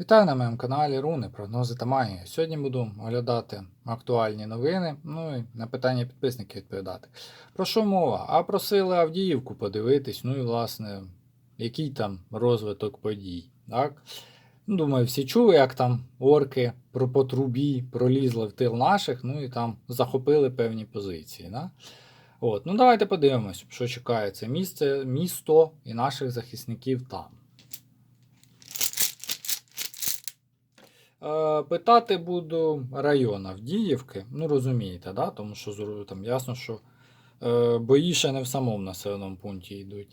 Вітаю на моєму каналі Руни, прогнози та магія. Сьогодні буду оглядати актуальні новини, ну і на питання підписників відповідати. Про що мова? А просили Авдіївку подивитись, ну і власне, який там розвиток подій. Так? Ну, Думаю, всі чули, як там орки про по трубі пролізли в тил наших, ну і там захопили певні позиції. Да? От, ну давайте подивимось, що чекає це місце, місто і наших захисників там. Питати буду район Авдіївки. Ну, розумієте, да? тому що там ясно, що е, бої ще не в самому населеному пункті йдуть,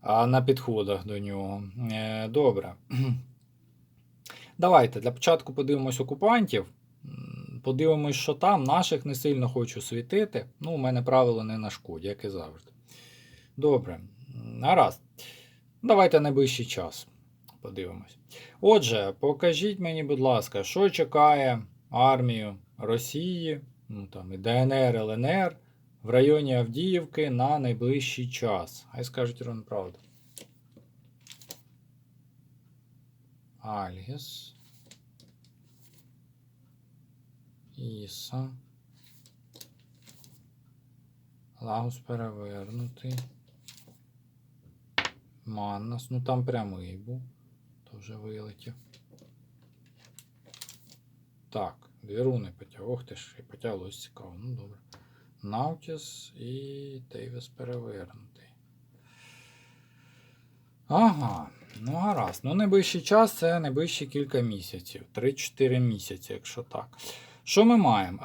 а на підходах до нього. Е, добре. Давайте для початку подивимось окупантів. Подивимось, що там. Наших не сильно хочу світити. Ну, у мене правило не на шкоді, як і завжди. Добре. Гаразд. Давайте найближчий час. Подивимось. Отже, покажіть мені, будь ласка, що чекає армію Росії, ну там і ДНР, ЛНР в районі Авдіївки на найближчий час. Хай скажуть рівно правду. Альгіс. Іса. Лагус перевернутий. Маннас. Ну там прямий був. Вже вилетів. Так, дві руни потяг. Ох ти ж, і потяглось цікаво. Ну добре. Наутіс і Тейвес перевернутий. Ага, ну гаразд. Ну, найближчий час це найближчі кілька місяців. 3-4 місяці, якщо так. Що ми маємо?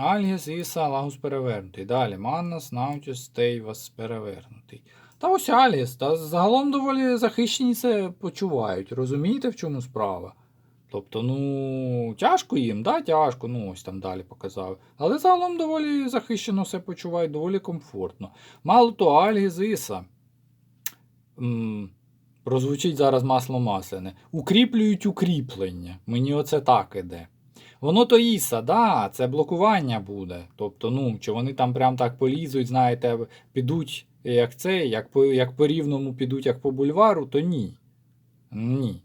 Альгіс, Іса, Лагус перевернутий. Далі Маннас, Наутіс, Тейвас перевернутий. Та ось Аліс, та загалом доволі захищені це почувають. Розумієте, в чому справа? Тобто, ну, тяжко їм, да, тяжко, ну ось там далі показав. Але загалом доволі захищено все почувають, доволі комфортно. Мало то, Альгіз Іса. Прозвучить зараз масло масляне. Укріплюють укріплення. Мені оце так іде. Воно то Іса, да, це блокування буде. Тобто, ну, чи вони там прям так полізуть, знаєте, підуть як це, як по, як по рівному підуть, як по бульвару, то ні. Ні.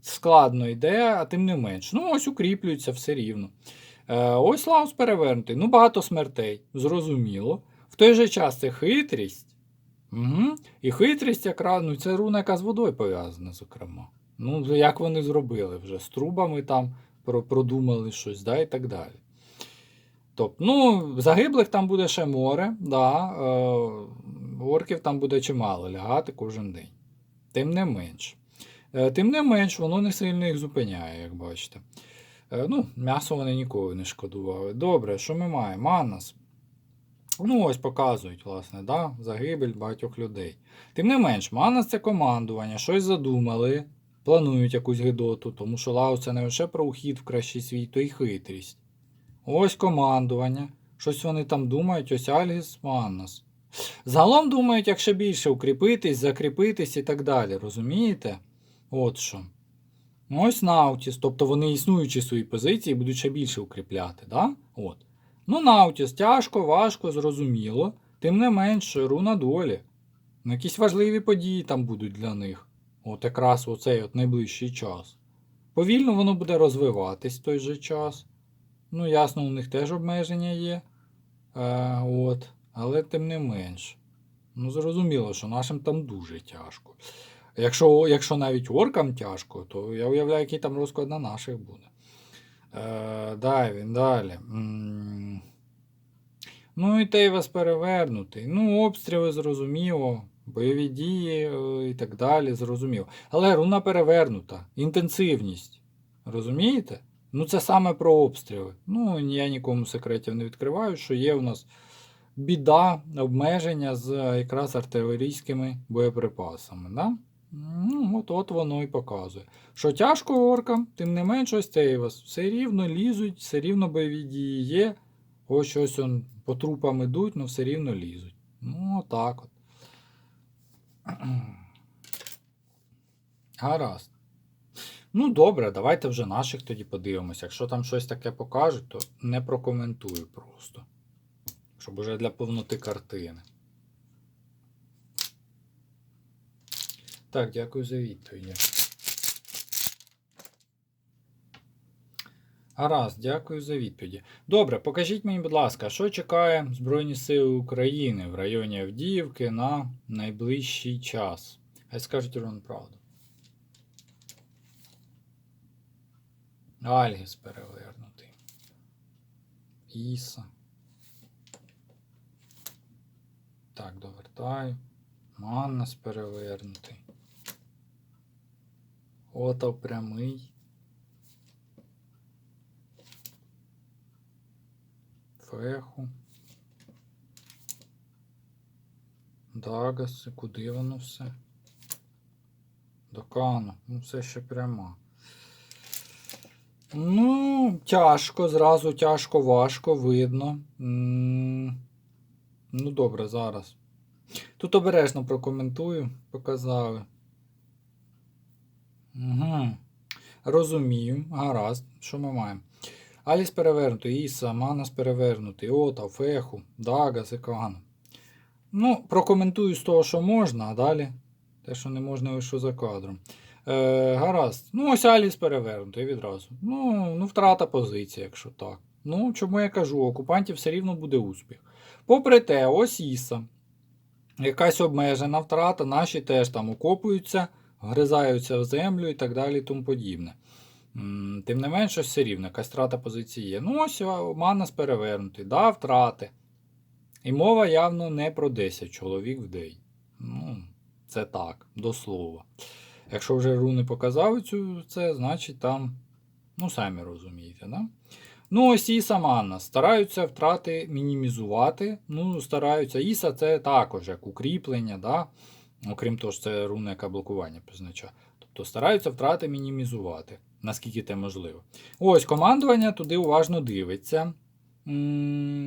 Складно йде, а тим не менш. Ну, ось укріплюються все рівно. Е, ось Лаус перевернутий. Ну, багато смертей, зрозуміло. В той же час це хитрість. Угу. І хитрість якраз, ну, це руна, яка з водою пов'язана, зокрема. Ну, як вони зробили вже? З трубами там продумали щось, да, і так далі. Тобто, ну, загиблих там буде ще море, да, е, орків там буде чимало лягати кожен день. Тим не менш. Е, тим не менш, воно не сильно їх зупиняє, як бачите. Е, ну, м'ясо вони ніколи не шкодували. Добре, що ми маємо? Манас. Ну, ось показують, власне, да, загибель багатьох людей. Тим не менш, Манас це командування, щось задумали, планують якусь гидоту, тому що Лаус це не лише про ухід в кращий світ, то й хитрість. Ось командування. Щось вони там думають, ось Альгіс Маннас. Загалом думають, як ще більше укріпитись, закріпитись і так далі, розумієте? От що. Ну, Ось Наутіс, тобто вони існуючі свої позиції будуть ще більше укріпляти, да? От. Ну, Наутіс, тяжко, важко, зрозуміло. Тим не менше, руна долі. Ну, якісь важливі події там будуть для них. От якраз оцей от найближчий час. Повільно воно буде розвиватись в той же час. Ну, ясно, у них теж обмеження є. Е, от. Але тим не менш. Ну, зрозуміло, що нашим там дуже тяжко. Якщо, якщо навіть оркам тяжко, то я уявляю, який там розклад на наших буде. Е, далі, далі. М. Ну і Тейвас перевернутий. Ну, обстріли зрозуміло, бойові дії е, і так далі, зрозуміло. Але руна перевернута. Інтенсивність. Розумієте? Ну, це саме про обстріли. Ну, я нікому секретів не відкриваю, що є у нас біда, обмеження з е, якраз артилерійськими боєприпасами. Да? Ну, от, от воно і показує. Що тяжко оркам, тим не менш ось цей вас. Все рівно лізуть, все рівно бойові дії є. Ось щось он, по трупам ідуть, але все рівно лізуть. Ну, отак от. Гаразд. Ну, добре, давайте вже наших тоді подивимося. Якщо там щось таке покажуть, то не прокоментую просто. Щоб уже для повноти картини. Так, дякую за відповідь. Гаразд, дякую за відповіді. Добре, покажіть мені, будь ласка, що чекає Збройні Сили України в районі Авдіївки на найближчий час? Хай скажуть ровно правду. Альгіс перевернутий. Іса. Так, довертаю. Маннас перевернутий. Отав прямий. Феху. Дагаси, куди воно все? До Кану. Ну, все ще пряма. Ну, тяжко, зразу тяжко, важко, видно. М, Ну, добре, зараз. Тут обережно прокоментую, показали. Угу. Розумію, гаразд. Що ми маємо? Аліс перевернутий, Іса, Манас перевернутий, Ота, Феху, Дага, Зекан. Ну, прокоментую з того, що можна, а далі те, що не можна, лише за кадром. Е, гаразд. Ну, ось Аліс перевернутий відразу. Ну, ну, втрата позиції, якщо так. Ну, чому я кажу, окупантів все рівно буде успіх. Попри те, ось Іса. Якась обмежена втрата, наші теж там окопуються, вгризаються в землю і так далі і тому подібне. Тим не менше, все рівно, якась втрата позиції є. Ну, ось Манас перевернутий, да, втрати. І мова явно не про 10 чоловік в день. Ну, це так, до слова. Якщо вже руни показали це, значить там, ну, самі розумієте, да? Ну, ось Іса Манна. Стараються втрати мінімізувати. Ну, стараються. Іса це також як укріплення, да? окрім того, це руна, яка блокування позначає. Тобто стараються втрати мінімізувати, наскільки це можливо. Ось командування туди уважно дивиться.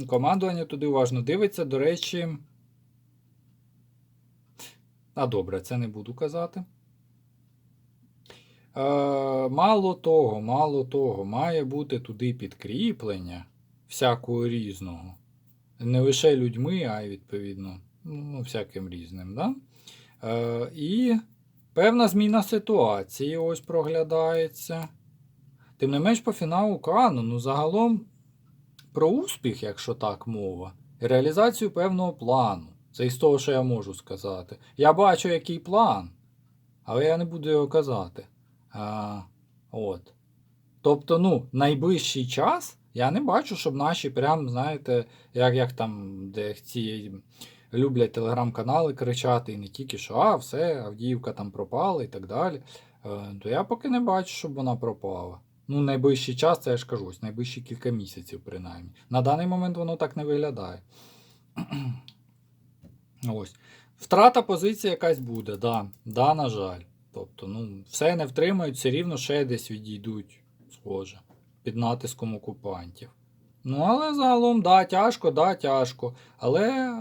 Командування туди уважно дивиться. До речі. А добре, це не буду казати. Е, мало того, мало того, має бути туди підкріплення всякого різного. Не лише людьми, а й відповідно, ну, всяким різним. Да? Е, і певна зміна ситуації ось проглядається. Тим не менш, по фіналу Кану, ну загалом про успіх, якщо так мова, реалізацію певного плану. Це із того, що я можу сказати. Я бачу, який план, але я не буду його казати. А, от. Тобто, ну, найближчий час я не бачу, щоб наші прям, знаєте, як, як там, де ці люблять телеграм-канали кричати, і не тільки, що а, все, Авдіївка там пропала і так далі. Е, то я поки не бачу, щоб вона пропала. Ну, найближчий час, це я ж кажу, ось найближчі кілька місяців, принаймні. На даний момент воно так не виглядає. Ось. Втрата позиції якась буде, да. Да, на жаль. Тобто, ну, все не втримають, все рівно ще десь відійдуть, схоже, під натиском окупантів. Ну, але загалом, да, тяжко, да, тяжко. Але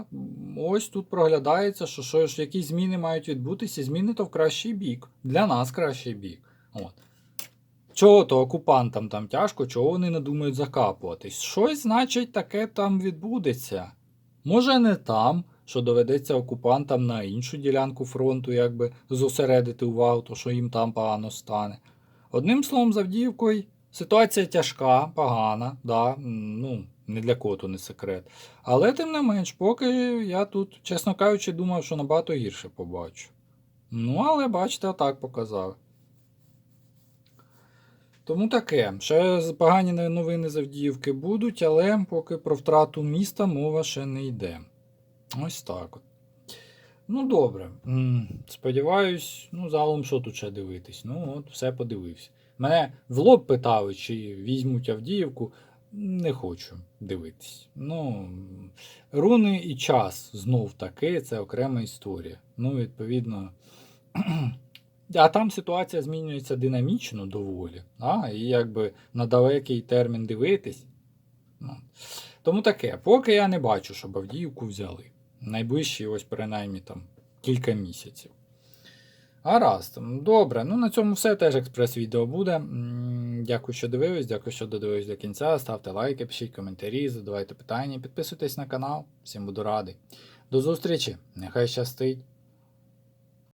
ось тут проглядається, що, що ж якісь зміни мають відбутися, зміни то в кращий бік. Для нас кращий бік. От. Чого то окупантам там тяжко, чого вони не думають закапуватись? Щось, значить, таке там відбудеться. Може, не там, що доведеться окупантам на іншу ділянку фронту, якби зосередити увагу, то що їм там погано стане. Одним словом, з Авдіївкою ситуація тяжка, погана, да, ну, не для кого то не секрет. Але тим не менш, поки я тут, чесно кажучи, думав, що набагато гірше побачу. Ну, але бачите, отак показав. Тому таке. Ще погані новини з Авдіївки будуть, але поки про втрату міста мова ще не йде. Ось так от. Ну, добре. Сподіваюсь, ну, загалом, що тут ще дивитись? Ну, от, все подивився. Мене в лоб питали, чи візьмуть Авдіївку. Не хочу дивитись. Ну, руни і час знов таки, це окрема історія. Ну, відповідно. А там ситуація змінюється динамічно доволі. А, і якби на далекий термін дивитись. Ну. Тому таке, поки я не бачу, щоб Авдіївку взяли. Найближчі, ось принаймні там кілька місяців. Гаразд, добре. Ну на цьому все теж експрес-відео буде. Дякую, що дивились, дякую, що додивились до кінця. Ставте лайки, пишіть коментарі, задавайте питання, підписуйтесь на канал. Всім буду радий. До зустрічі, нехай щастить.